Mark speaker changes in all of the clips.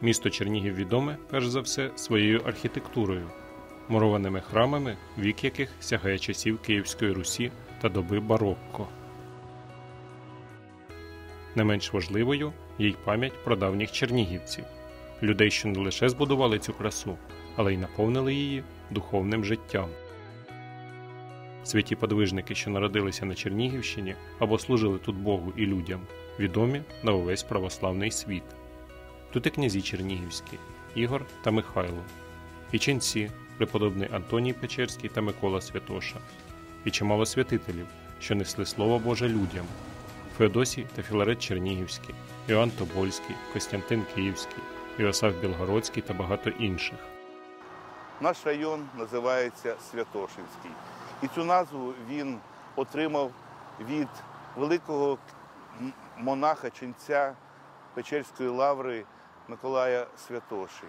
Speaker 1: Місто Чернігів відоме, перш за все, своєю архітектурою, мурованими храмами, вік яких сягає часів Київської Русі та доби барокко. Не менш важливою є й пам'ять про давніх чернігівців, людей, що не лише збудували цю красу, але й наповнили її духовним життям. Святі подвижники, що народилися на Чернігівщині або служили тут Богу і людям, відомі на увесь православний світ. Тут і князі Чернігівські, Ігор та Михайло, і ченці, преподобний Антоній Печерський та Микола Святоша, і чимало святителів, що несли Слово Боже людям Феодосій та Філарет Чернігівський, Іоанн Тобольський, Костянтин Київський, Іосаф Білгородський та багато інших.
Speaker 2: Наш район називається Святошинський. І цю назву він отримав від великого монаха ченця Печерської лаври Миколая Святоші.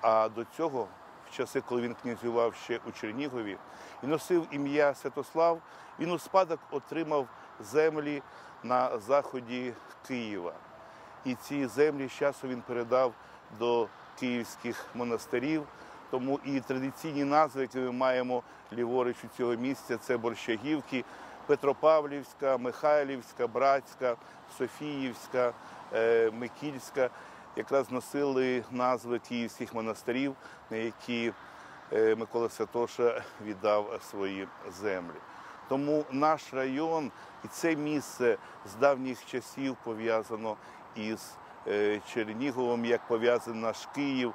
Speaker 2: А до цього, в часи, коли він князював ще у Чернігові і носив ім'я Святослав, він у спадок отримав землі на заході Києва. І ці землі з часу він передав до київських монастирів. Тому і традиційні назви, які ми маємо ліворуч у цього місця, це Борщагівки, Петропавлівська, Михайлівська, Братська, Софіївська, е, Микільська, якраз носили назви київських монастирів, на які е, Микола Святоша віддав свої землі. Тому наш район і це місце з давніх часів пов'язано із е, Черніговом, як пов'язаний наш Київ,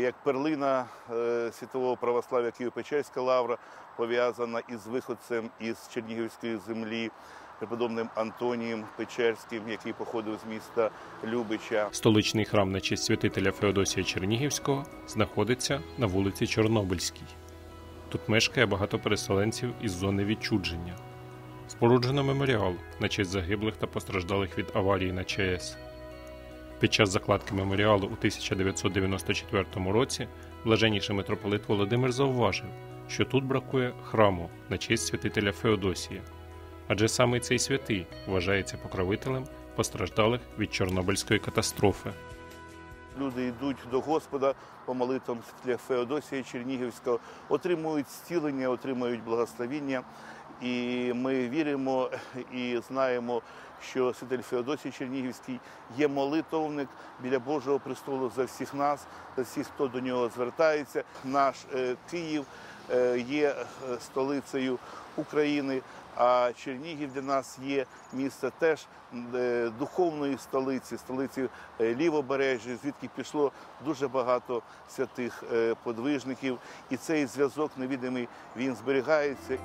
Speaker 2: як перлина е, світового православ'я Києво-Печерська лавра пов'язана із виходцем із Чернігівської землі, преподобним Антонієм Печерським, який походив з міста Любича.
Speaker 1: Столичний храм на честь святителя Феодосія Чернігівського знаходиться на вулиці Чорнобильській. Тут мешкає багато переселенців із зони відчудження. Споруджено меморіал на честь загиблих та постраждалих від аварії на ЧАЕС. Під час закладки меморіалу у 1994 році блаженніший митрополит Володимир зауважив, що тут бракує храму на честь святителя Феодосія, адже саме цей святий вважається покровителем постраждалих від Чорнобильської катастрофи.
Speaker 2: Люди йдуть до Господа по молитвам Феодосія Чернігівського, отримують зцілення, отримують благословіння. І ми віримо і знаємо, що святитель Феодосій Чернігівський є молитовник біля Божого престолу за всіх нас, за всіх, хто до нього звертається. Наш е, Київ е, є е, столицею України. А Чернігів для нас є місце теж духовної столиці, столиці лівобережжя, звідки пішло дуже багато святих подвижників, і цей зв'язок невідомий він зберігається.